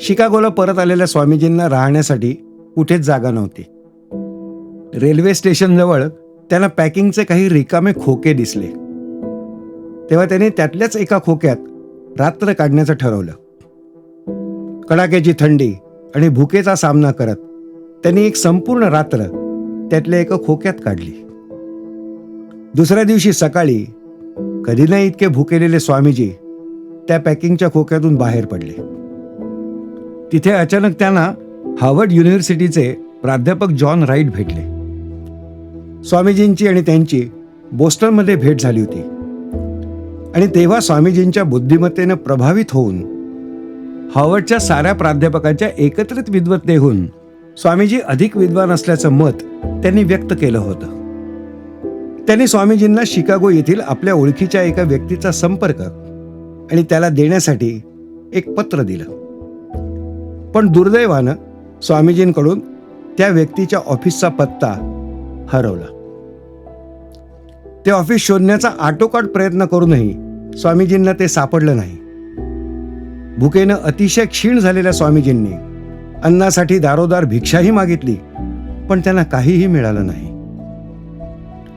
शिकागोला परत आलेल्या स्वामीजींना राहण्यासाठी कुठेच जागा नव्हती. रेल्वे स्टेशनजवळ त्यांना पॅकिंगचे काही रिकामे खोके दिसले. तेव्हा त्याने त्यातल्याच एका खोक्यात रात्र काढण्याचं ठरवलं. कडाक्याची थंडी आणि भुकेचा सामना करत त्यांनी एक संपूर्ण रात्र त्यातल्या एका खोक्यात काढली. दुसऱ्या दिवशी सकाळी कधी नाही इतके भुकेलेले स्वामीजी त्या पॅकिंगच्या खोक्यातून बाहेर पडले. तिथे अचानक त्यांना हार्वर्ड युनिव्हर्सिटीचे प्राध्यापक जॉन राईट भेटले. स्वामीजींची आणि त्यांची बोस्टनमध्ये भेट झाली होती. आणि तेव्हा स्वामीजींच्या बुद्धिमत्तेनं प्रभावित होऊन हार्वर्डच्या साऱ्या प्राध्यापकांच्या एकत्रित विद्वत्तेहून स्वामीजी अधिक विद्वान असल्याचं मत त्यांनी व्यक्त केलं होतं. त्यांनी स्वामीजींना शिकागो येथील आपल्या ओळखीच्या एका व्यक्तीचा संपर्क आणि त्याला देण्यासाठी एक पत्र दिलं. पण दुर्दैवानं स्वामीजींकडून त्या व्यक्तीच्या ऑफिसचा पत्ता हरवला. ते ऑफिस शोधण्याचा आटोकाट प्रयत्न करूनही स्वामीजींना ते सापडलं नाही. भुकेनं अतिशय क्षीण झालेल्या स्वामीजींनी अन्नासाठी दारोदार भिक्षाही मागितली पण त्यांना काहीही मिळालं नाही.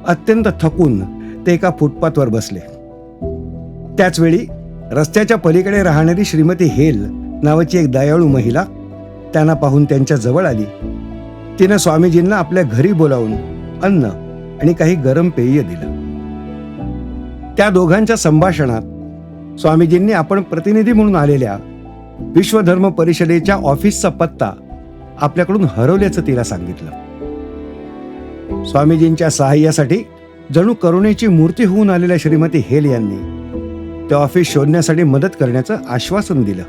अत्यंत थकून ते एका फुटपाथवर बसले. त्याचवेळी रस्त्याच्या पलीकडे राहणारी श्रीमती हेल नावाची एक दयाळू महिला त्यांना पाहून त्यांच्या जवळ आली. तिनं स्वामीजींना आपल्या घरी बोलावून अन्न आणि काही गरम पेय दिलं. त्या दोघांच्या संभाषणात स्वामीजींनी आपण प्रतिनिधी म्हणून आलेल्या विश्वधर्म परिषदेच्या ऑफिसचा पत्ता आपल्याकडून हरवल्याचं तिला सांगितलं. स्वामीजींच्या सहाय्यासाठी जणू करुणेची मूर्ती होऊन आलेल्या श्रीमती हेल यांनी ते ऑफिस शोधण्यासाठी मदत करण्याचं आश्वासन दिलं.